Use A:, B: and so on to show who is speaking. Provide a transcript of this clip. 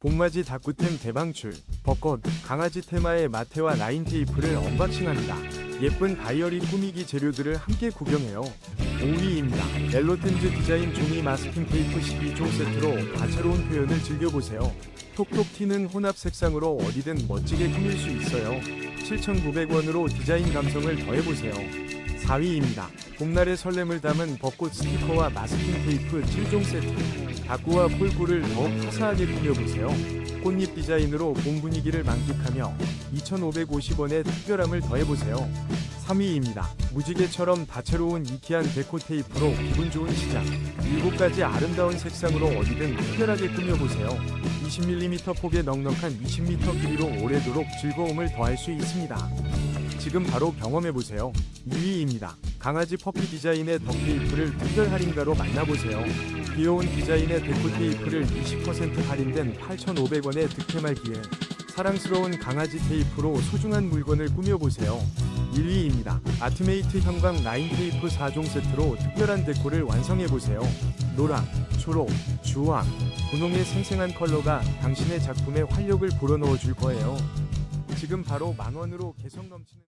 A: 봄맞이 다꾸템 대방출 벚꽃 강아지 테마의 마테와 라인 테이프를 언박싱합니다. 예쁜 다이어리 꾸미기 재료들을 함께 구경해요. 5위입니다. 엘로텐즈 디자인 종이 마스킹 테이프 12종 세트로 다채로운 표현을 즐겨보세요. 톡톡 튀는 혼합 색상으로 어디든 멋지게 꾸밀 수 있어요. 7,900원으로 디자인 감성을 더해보세요. 4위입니다. 봄날의 설렘을 담은 벚꽃 스티커와 마스킹 테이프 7종 세트. 다꾸와 폴꿀을 더욱 화사하게 꾸며보세요. 꽃잎 디자인으로 봄 분위기를 만끽하며 2,550원의 특별함을 더해보세요. 3위입니다. 무지개처럼 다채로운 이키한 데코 테이프로 기분 좋은 시작. 7가지 아름다운 색상으로 어디든 특별하게 꾸며보세요. 20mm 폭의 넉넉한 20m 길이로 오래도록 즐거움을 더할 수 있습니다. 지금 바로 경험해보세요. 2위입니다. 강아지 퍼피 디자인의 덕 테이프를 특별 할인가로 만나보세요. 귀여운 디자인의 데코 테이프를 20% 할인된 8,500원에 득템하기에 사랑스러운 강아지 테이프로 소중한 물건을 꾸며보세요. 1위입니다. 아트메이트 형광 라인 테이프 4종 세트로 특별한 데코를 완성해보세요. 노랑, 초록, 주황, 분홍의 생생한 컬러가 당신의 작품에 활력을 불어넣어 줄 거예요. 지금 바로 만원으로 개성 넘치는